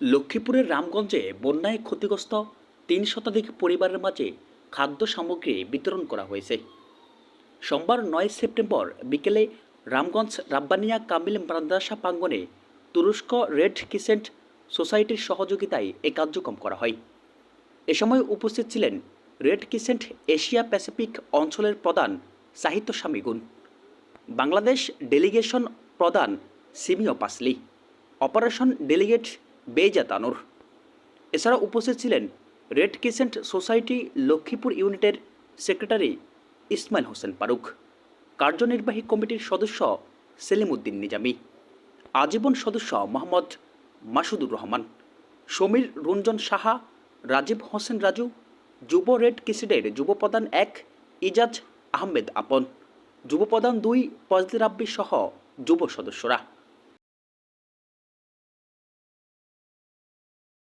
লক্ষ্মীপুরের রামগঞ্জে বন্যায় ক্ষতিগ্রস্ত তিন শতাধিক পরিবারের মাঝে খাদ্য সামগ্রী বিতরণ করা হয়েছে। সোমবার নয় সেপ্টেম্বর বিকেলে রামগঞ্জ রাব্বানিয়া কামিল মাদ্রাসা প্রাঙ্গনে তুরস্ক রেড ক্রিসেন্ট সোসাইটির সহযোগিতায় এ কার্যক্রম করা হয়। এ সময় উপস্থিত ছিলেন রেড ক্রিসেন্ট এশিয়া প্যাসিফিক অঞ্চলের প্রধান সাহিত্য স্বামীগুণ বাংলাদেশ ডেলিগেশন প্রধান সিমিও পাসলি, অপারেশন ডেলিগেট বেজা তানুর। এছাড়া উপস্থিত ছিলেন রেড ক্রিসেন্ট সোসাইটি লক্ষ্মীপুর ইউনিটের সেক্রেটারি ইসমাইল হোসেন ফারুক, কার্যনির্বাহী কমিটির সদস্য সেলিম উদ্দিন নিজামী, আজীবন সদস্য মোহাম্মদ মাসুদুর রহমান, সমীর রঞ্জন সাহা, রাজীব হোসেন রাজু, যুব রেড কিসিডের যুবপ্রধান এক ইজাজ আহমেদ আপন যুবপ্রধান দুই ফজলি রাব্বি সহ যুব সদস্যরা।